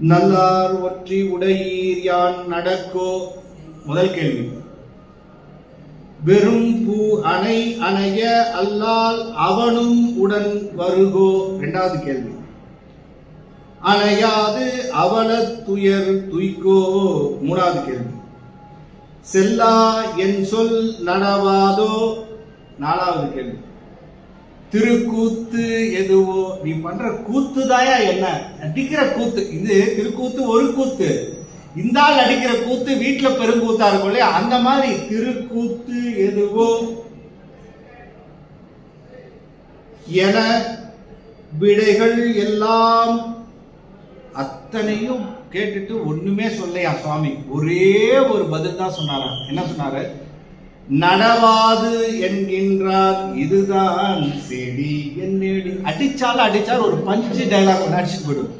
நல்லார் ஒற்றி உடையீர் யான் நடக்கோ? முதல் கேள்வி. வெறும் பூ அணை அணைய அல்லால் அவனும் உடன் வருகோ? இரண்டாவது கேள்வி. அணையாது அவல துயர் துய்கோ மூணாவது கேள்வி. செல்லா என் சொல் நடவாதோ நாலாவது கேள்வி. திருக்கூத்து எதுவோ? நீ பண்ற கூத்து தாயா என்ன? அடிக்கிற கூத்து. இது திருக்கூத்து ஒரு கூத்து. இந்த ஆள் அடிக்கிற கூத்து வீட்டுல பெருங்கூத்தா இருக்கும் இல்லையா? அந்த மாதிரி திருக்கூத்து எதுவோ. என விடைகள் எல்லாம் அத்தனையும் கேட்டுட்டு ஒண்ணுமே சொல்லையா சுவாமி? ஒரே ஒரு பதில் தான் சொன்னாராம் என்ன சொன்னாரு? நடவாது என்கின்றார் இதுதான் செடி என்னடி? அடிச்சாலும் அடிச்சால் ஒரு பஞ்சு டைலாக் அடிச்சுட்டு போயிடும்